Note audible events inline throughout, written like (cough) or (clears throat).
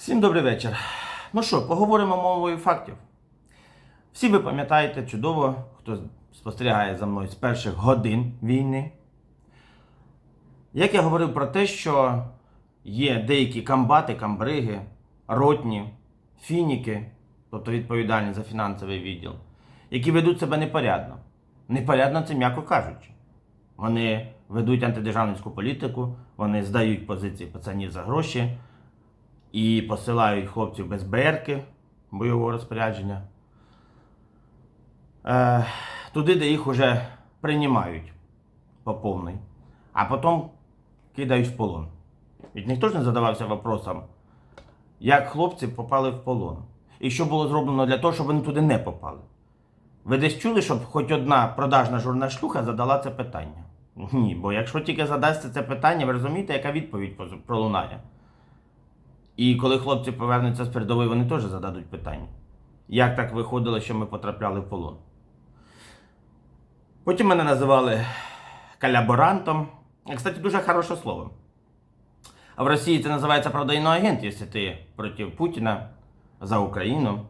Всім добрий вечір. Ну що, поговоримо мовою фактів. Всі ви пам'ятаєте чудово, хто спостерігає за мною з перших годин війни. Як я говорив про те, що є деякі камбати, камбриги, ротні, фініки, тобто відповідальні за фінансовий відділ, які ведуть себе непорядно. Непорядно це м'яко кажучи. Вони ведуть антидержавницьку політику, вони здають позиції пацанів за гроші і посилають хлопців без БРки бойового розпорядження. Е, туди, де їх вже приймають по повній, а потім кидають в полон. Ведь ніхто ж не задавався вопросом, як хлопці попали в полон. І що було зроблено для того, щоб вони туди не попали. Ви десь чули, щоб хоч одна продажна журнашлюха задала це питання? Ні, бо якщо тільки задасться це питання, ви розумієте, яка відповідь пролунає. І коли хлопці повернуться з передової, вони теж зададуть питання. Як так виходило, що ми потрапляли в полон? Потім мене називали колаборантом. Кстати, дуже хороше слово. А в Росії це називається правда іноагент, якщо ти проти Путіна за Україну.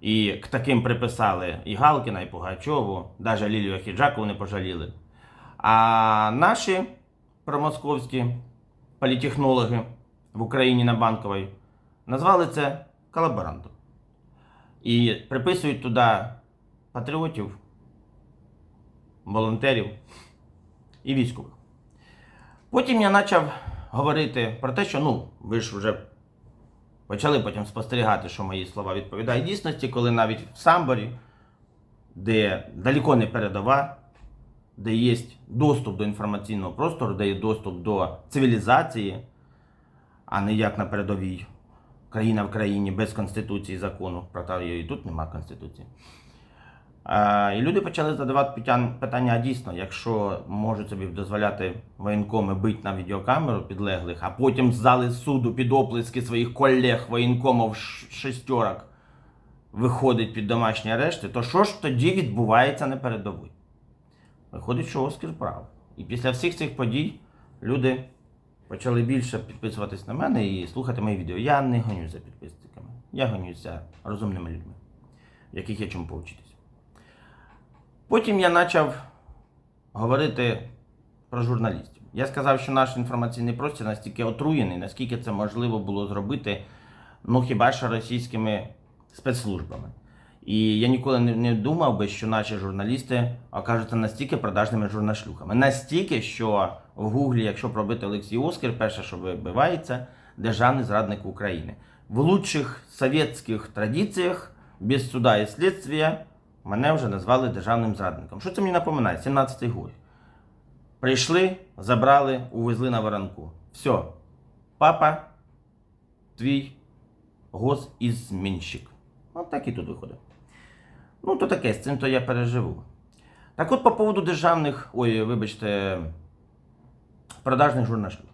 І к таким приписали і Галкіна, і Пугачову, навіть Лілію Ахіджакову не пожаліли. А наші промосковські політехнологи в Україні на Банковій назвали це колаборантом. І приписують туди патріотів, волонтерів і військових. Потім я почав говорити про те, що ну, ви ж вже почали потім спостерігати, що мої слова відповідають дійсності, коли навіть в Самборі, де далеко не передова, де є доступ до інформаційного простору, де є доступ до цивілізації, а не як на передовій. Країна в країні без конституції закону, правда, і тут немає конституції. І люди почали задавати питання, а дійсно, якщо можуть собі дозволяти воєнкоми бити на відеокамеру підлеглих, а потім з зали суду під оплески своїх колег воєнкомів ш- шестерок виходить під домашні арешти, то що ж тоді відбувається на передовій? Виходить, що Оскар прав. І після всіх цих подій люди почали більше підписуватись на мене і слухати мої відео. Я не гонюсь за підписниками. Я гонюсь за розумними людьми, в яких є чому повчитись. Потім я почав говорити про журналістів. Я сказав, що наш інформаційний простір настільки отруєний, наскільки це можливо було зробити, ну хіба що російськими спецслужбами. І я ніколи не, думав би, що наші журналісти окажуться настільки продажними журнашлюхами. Настільки, що в Гуглі, якщо пробити Олексій Оскар, перше, що вибивається, державний зрадник України. В лучших совєтських традиціях, без суда і слідства, мене вже назвали державним зрадником. Що це мені напоминає? 17-й год. Прийшли, забрали, увезли на воронку. Все. Папа, твій госізмінщик. От так і тут виходить. Ну, то таке, з цим то я переживу. Так от по поводу державних, ой, вибачте, продажних журналістів.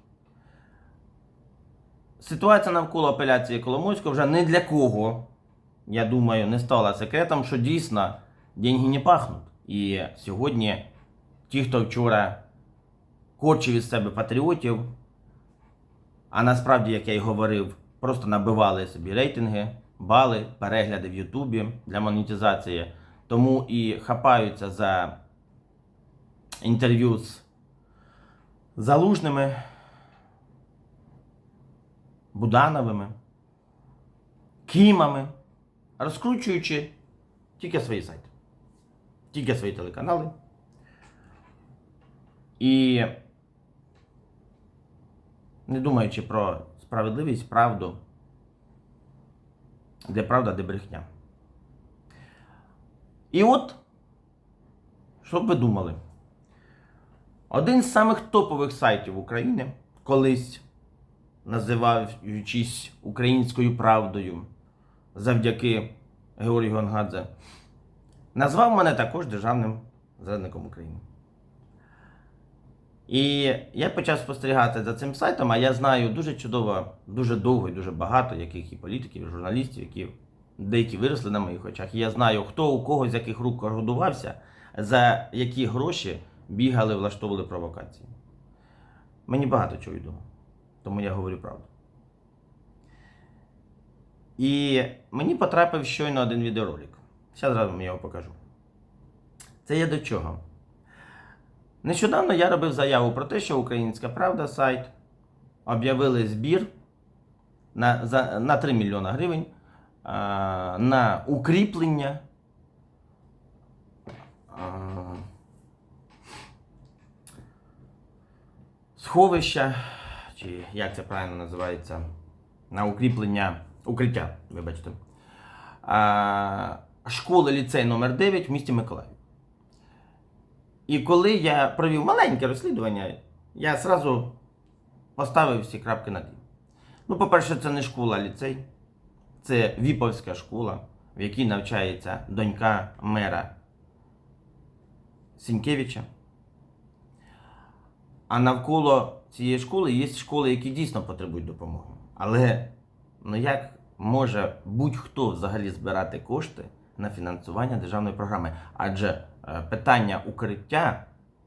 Ситуація навколо апеляції Коломойського вже не для кого, я думаю, не стала секретом, що дійсно деньги не пахнуть. І сьогодні ті, хто вчора корчив із себе патріотів, а насправді, як я й говорив, просто набивали собі рейтинги, бали, перегляди в Ютубі для монетизації. Тому і хапаються за інтерв'ю з залужними, Будановими, Кімами, розкручуючи тільки свої сайти, тільки свої телеканали. І не думаючи про справедливість, правду, де правда, де брехня. І от, що б ви думали? Один з самих топових сайтів України, колись називаючись українською правдою завдяки Георгію Гонгадзе, назвав мене також державним зрадником України. І я почав спостерігати за цим сайтом, а я знаю дуже чудово, дуже довго і дуже багато яких і політиків, і журналістів, які деякі виросли на моїх очах. І я знаю, хто у кого з яких рук годувався, за які гроші бігали, влаштовували провокації. Мені багато чого відомо, тому я говорю правду. І мені потрапив щойно один відеоролик. Зараз вам його покажу. Це я до чого? Нещодавно я робив заяву про те, що Українська Правда сайт об'явили збір на, за, на 3 мільйона гривень а, на укріплення. а, Сховища, чи як це правильно називається, на укріплення, укриття, вибачте, а, школи ліцей номер 9 в місті Миколаїв. І коли я провів маленьке розслідування, я зразу поставив всі крапки над «і». Ну, по-перше, це не школа, ліцей. Це Віповська школа, в якій навчається донька мера Сінькевича. А навколо цієї школи є школи, які дійсно потребують допомоги. Але ну як може будь-хто взагалі збирати кошти на фінансування державної програми? Адже е, питання укриття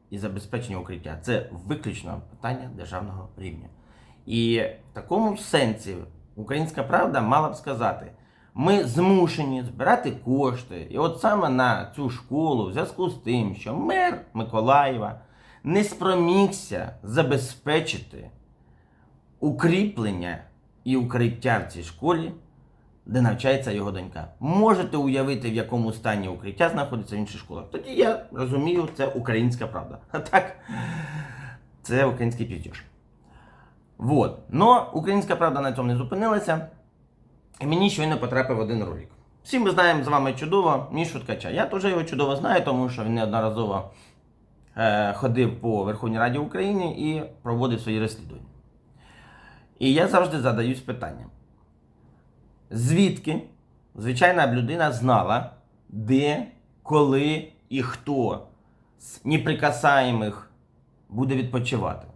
і забезпечення укриття це виключно питання державного рівня. І в такому сенсі Українська Правда мала б сказати: ми змушені збирати кошти. І от саме на цю школу, в зв'язку з тим, що мер Миколаєва не спромігся забезпечити укріплення і укриття в цій школі, де навчається його донька. Можете уявити, в якому стані укриття знаходиться в інших школах. Тоді я розумію, це українська правда. А (laughs) так, це український піздєш. Вот. Но українська правда на цьому не зупинилася. І мені щойно потрапив один ролик. Всі ми знаємо з вами чудово Мішу Ткача. Я теж його чудово знаю, тому що він неодноразово е, ходив по Верховній Раді України і проводив свої розслідування. І я завжди задаюсь питанням: звідки звичайна людина знала, де, коли і хто з неприкасаємих буде відпочивати?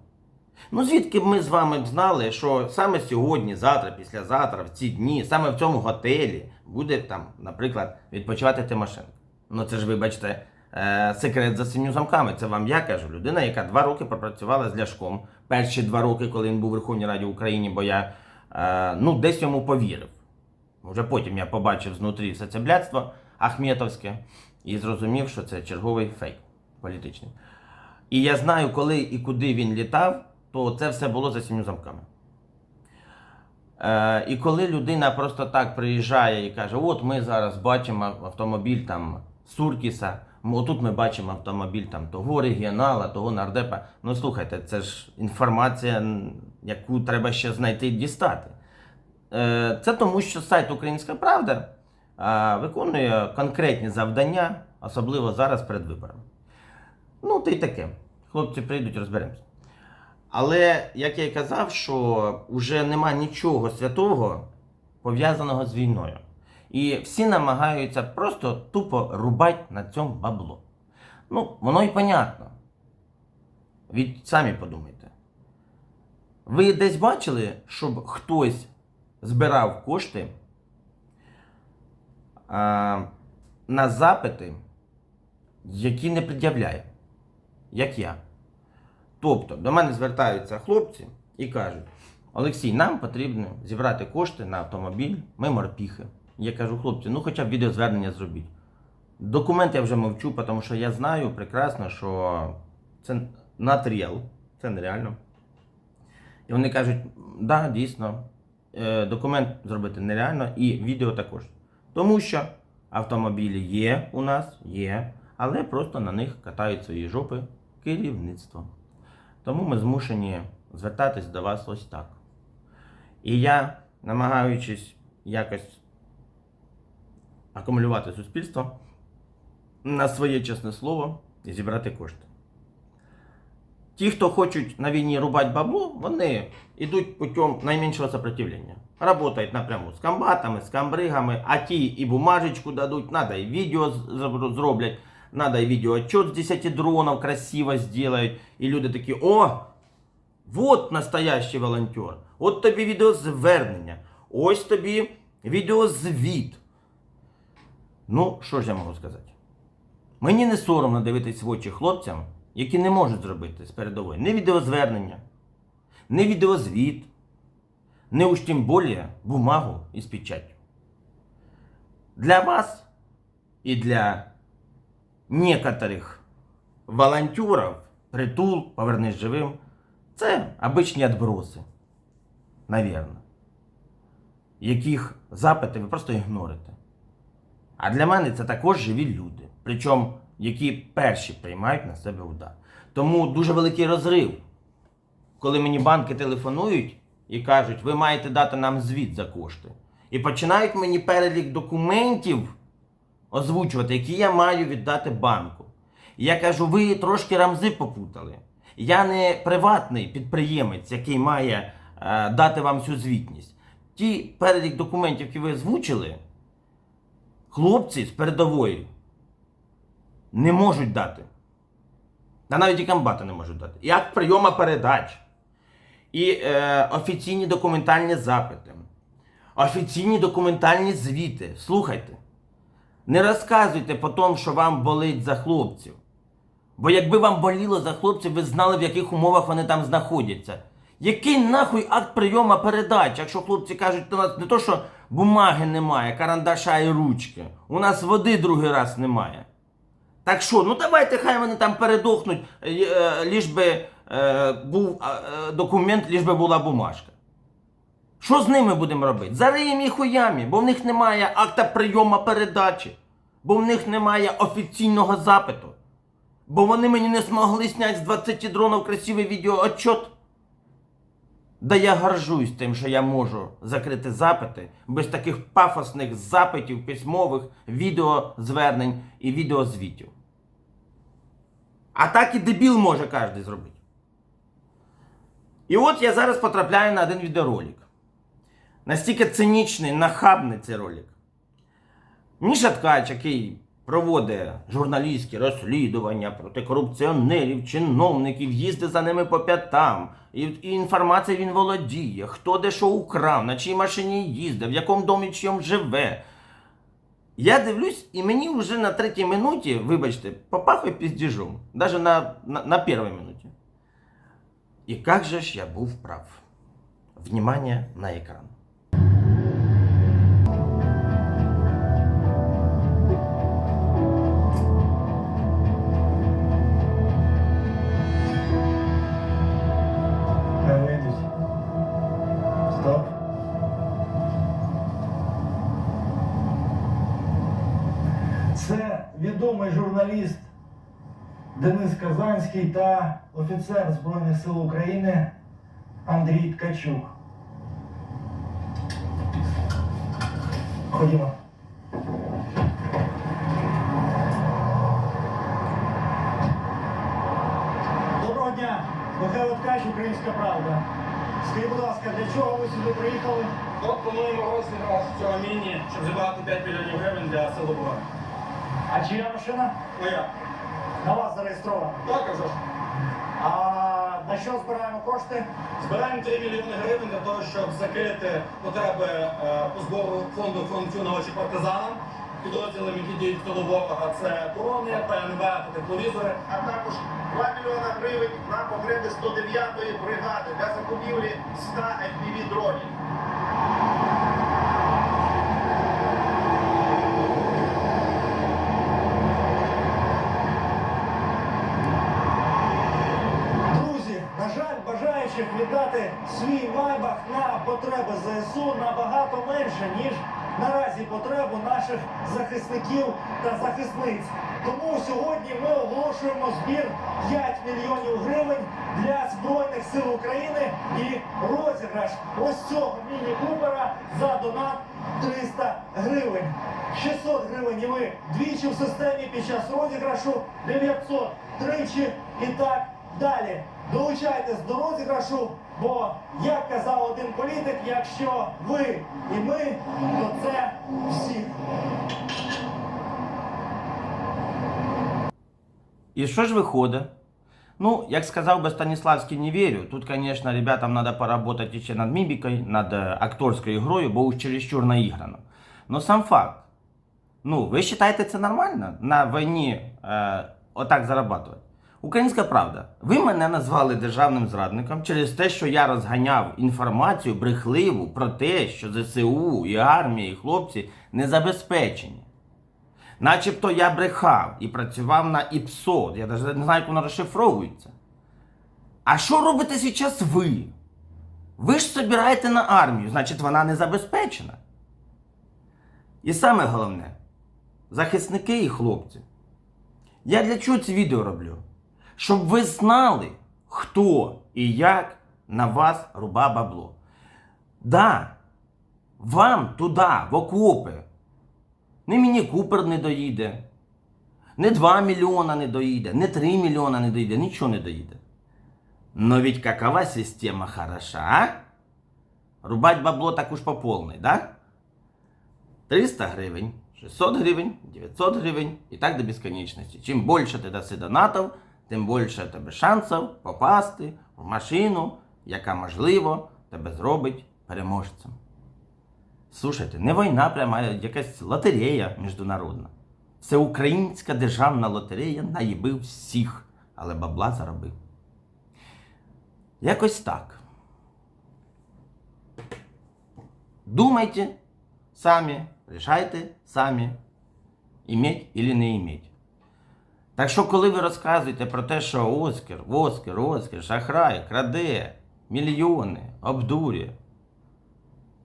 Ну звідки б ми з вами знали, що саме сьогодні, завтра, післязавтра, в ці дні, саме в цьому готелі буде там, наприклад, відпочивати Тимошенко? Ну це ж, вибачте, е, секрет за сім'ю замками. Це вам я кажу. Людина, яка два роки пропрацювала з Ляшком, перші два роки, коли він був у Верховній Раді України, бо я е, ну, десь йому повірив. Вже потім я побачив знутрі все це блядство Ахметовське і зрозумів, що це черговий фейк політичний. І я знаю, коли і куди він літав, то це все було за сім'ю замками. Е, і коли людина просто так приїжджає і каже: от ми зараз бачимо автомобіль там Суркіса, отут ми бачимо автомобіль там того регіонала, того нардепа. Ну слухайте, це ж інформація, яку треба ще знайти і дістати. Е, Це тому, що сайт Українська Правда виконує конкретні завдання, особливо зараз перед виборами. Ну, то й таке. Хлопці прийдуть, розберемося. Але, як я і казав, що вже нема нічого святого пов'язаного з війною. І всі намагаються просто тупо рубати на цьому бабло. Ну, воно і понятно. Від самі подумайте. Ви десь бачили, щоб хтось збирав кошти а, на запити, які не пред'являє, як я. Тобто до мене звертаються хлопці і кажуть: Олексій, нам потрібно зібрати кошти на автомобіль, ми морпіхи. Я кажу, хлопці, ну хоча б відеозвернення зробіть. Документ я вже мовчу, тому що я знаю прекрасно, що це натріал, це нереально. І вони кажуть, да, дійсно, документ зробити нереально і відео також. Тому що автомобілі є у нас, є, але просто на них катають свої жопи керівництво. Тому ми змушені звертатись до вас ось так. І я, намагаючись якось акумулювати суспільство на своє чесне слово і зібрати кошти. Ті, хто хочуть на війні рубати бабло, вони йдуть путем найменшого сопротивлення. Работають напряму з комбатами, з камбригами, а ті і бумажечку дадуть, надо і відео зроблять, надо і відеоотчет з 10 дронів красиво зроблять. І люди такі, о, вот настоящий волонтер. От тобі відеозвернення, ось тобі відеозвіт. Ну, що ж я можу сказати? Мені не соромно дивитись в очі хлопцям, які не можуть зробити з передової ні відеозвернення, ні відеозвіт, ні уж тим більше бумагу із печаттю. Для вас и для некоторых волонтерів притул, повернись живим, це обичні відброси, навірно, яких запити ви просто ігнорите. А для мене це також живі люди, причому які перші приймають на себе удар. Тому дуже великий розрив, коли мені банки телефонують і кажуть, ви маєте дати нам звіт за кошти. І починають мені перелік документів озвучувати, які я маю віддати банку. І я кажу, ви трошки рамзи попутали. Я не приватний підприємець, який має е, дати вам цю звітність. Ті перелік документів, які ви озвучили, хлопці з передової не можуть дати. Та навіть і комбати не можуть дати. І акт прийома передач, і е, офіційні документальні запити, офіційні документальні звіти. Слухайте. Не розказуйте по тому, що вам болить за хлопців. Бо якби вам боліло за хлопців, ви знали, в яких умовах вони там знаходяться. Який нахуй акт прийома передач, якщо хлопці кажуть, у нас не то, що бумаги немає, карандаша і ручки. У нас води другий раз немає. Так що, ну давайте хай вони там передохнуть, е, е, ліж би е, був документ, ліж би була бумажка. Що з ними будемо робити? Зариємо їх хуямі, бо в них немає акта прийома передачі, бо в них немає офіційного запиту, бо вони мені не змогли зняти з 20 дронів красивий відеоотчет. Да я горжусь тим, що я можу закрити запити без таких пафосних запитів, письмових, відеозвернень і відеозвітів. А так і дебіл може кожен зробити. І от я зараз потрапляю на один відеоролик. Настільки цинічний, нахабний цей ролик. Міша Ткач, який проводить журналістські розслідування проти корупціонерів, чиновників, їздить за ними по п'ятам. І, і інформація він володіє, хто де що украв, на чій машині їздив, в якому домі чим живе. Я дивлюсь, і мені вже на третій минуті, вибачте, попахує піздіжом. Навіть на, на, на першій минуті. І як же ж я був прав? Внимание на екран. Журналіст Денис Казанський та офіцер Збройних сил України Андрій Ткачук. Ходімо. Доброго дня! Михайло Ткач, Українська Правда. Скажіть, будь ласка, для чого ви сюди приїхали? От плануємо розіграш цього міні, щоб зібрати 5 мільйонів гривень для сил оборони. А чия машина? Моя. На вас зареєстрована. Так, а вже ж. А на що збираємо кошти? Збираємо 3 мільйони гривень для того, щоб закрити потреби е, по збору фонду функціонувачі партизанам. Підрозділам, які діють в тилу ворога, це дрони, ПНВ та тепловізори. а також 2 мільйона гривень на потреби 109-ї бригади для закупівлі 100 FPV дронів. Друзі, на жаль, віддати свій майбах на потреби ЗСУ набагато менше, ніж наразі потребу наших захисників та захисниць. Тому сьогодні ми оголошуємо збір 5 мільйонів гривень для Збройних сил України і розіграш ось цього міні-купера за донат 300 гривень. 600 гривень ви двічі в системі під час розіграшу, 900 тричі і так далі. Долучайтесь до розіграшу, бо, як казав один політик, якщо ви і ми, то це всі. І що ж виходить? Ну, як сказав би Станіславський, не вірю. Тут, конечно, ребятам надо поработать ще над мімікою, над е, акторською грою, бо уж чересчур наіграно. Но сам факт. Ну, ви вважаєте це нормально? На війні е, отак зарабатувати? Українська правда. Ви мене назвали державним зрадником через те, що я розганяв інформацію брехливу про те, що ЗСУ і армія, і хлопці не забезпечені. Начебто я брехав і працював на ІПСО. Я навіть не знаю, як воно розшифровується. А що робите зараз ви? Ви ж собираєте на армію, значить вона не забезпечена. І саме головне, захисники і хлопці. Я для чого це відео роблю? Щоб ви знали, хто і як на вас руба бабло. Да, вам туди, в окопи, не Міні Купер не доїде, не 2 мільйона не доїде, не 3 мільйона не доїде, нічого не доїде. Но ведь какова система хороша, а? Рубать бабло так уж по полной, да? 300 гривень, 600 гривень, 900 гривень і так до безконечності. Чим більше ти даси донатів, тим більше тебе шансів попасти в машину, яка, можливо, тебе зробить переможцем. Слушайте, не війна, прямо а якась лотерея міжнародна. Це українська державна лотерея наїбив всіх, але бабла заробив. Якось так. Думайте самі, рішайте самі, іметь или не іметь. Так що, коли ви розказуєте про те, що Оскар, Оскар, Оскар, шахрай, краде мільйони, обдурює,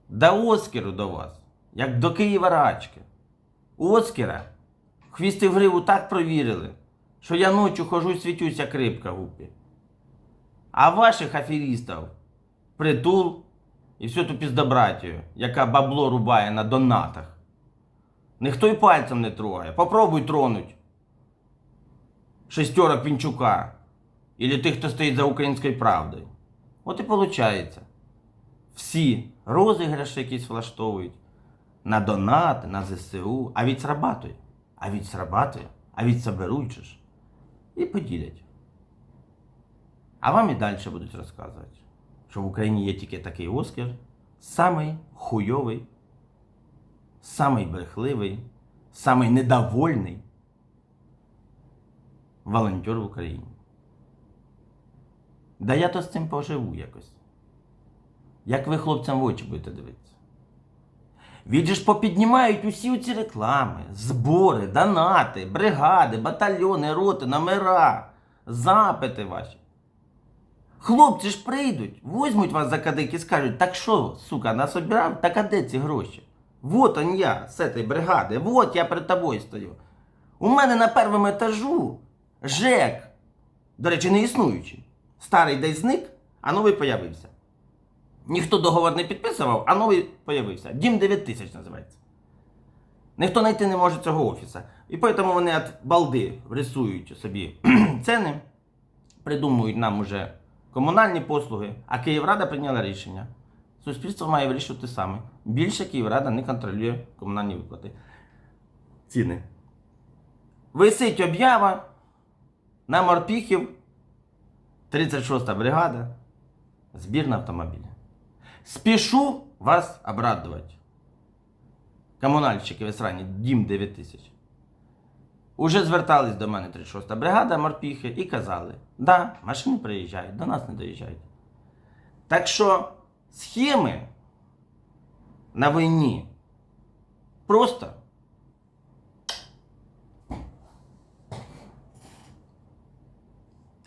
да Оскару до вас, як до Києва рачки. Оскара хвісти в гриву так провірили, що я ночі хожу і світюсь, як рибка гупі. А ваших аферістів притул і всю ту піздобратію, яка бабло рубає на донатах. Ніхто й пальцем не трогає. Попробуй тронуть шестерок Вінчука. Или тих, хто стоїть за українською правдою. От і виходить. Всі розіграші якісь влаштовують на донати, на ЗСУ, а від срабатує. А від срабатує, а від соберуть ж. І поділять. А вам і далі будуть розказувати, що в Україні є тільки такий Оскар, самий хуйовий, самий брехливий, самий недовольний волонтер в Україні. Да я то з цим поживу якось. Як ви хлопцям в очі будете дивитися? Відже ж попіднімають усі ці реклами, збори, донати, бригади, батальйони, роти, номера, запити ваші. Хлопці ж прийдуть, возьмуть вас за кадик і скажуть, так що, сука, нас обирав, так а де ці гроші? Вот он я з цієї бригади, вот я перед тобою стою. У мене на першому етажу ЖЕК, до речі, не існуючий. Старий десь зник, а новий появився. Ніхто договор не підписував, а новий появився. Дім 9 тисяч називається. Ніхто знайти не може цього офіса. І тому вони від балди рисують собі (clears throat) ціни, придумують нам уже комунальні послуги, а Київрада прийняла рішення. Суспільство має вирішувати саме. Більше Київрада не контролює комунальні виплати. Ціни. Висить об'ява на морпіхів 36-та бригада, збір на автомобілі. Спішу вас обрадувати. Комунальщики в Ісрані, дім 9 тисяч. Уже звертались до мене 36-та бригада морпіхи і казали, да, машини приїжджають, до нас не доїжджають. Так що схеми на війні просто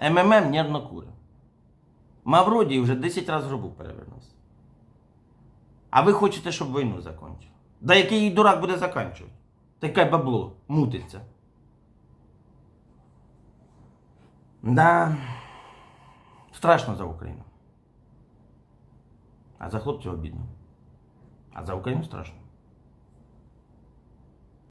МММ нервно кури. Мавродій вже 10 разів грубу перевернувся. А ви хочете, щоб війну закінчили? Да який її дурак буде закінчувати? Таке бабло мутиться. Да. Страшно за Україну. А за хлопців обідно. А за Україну страшно.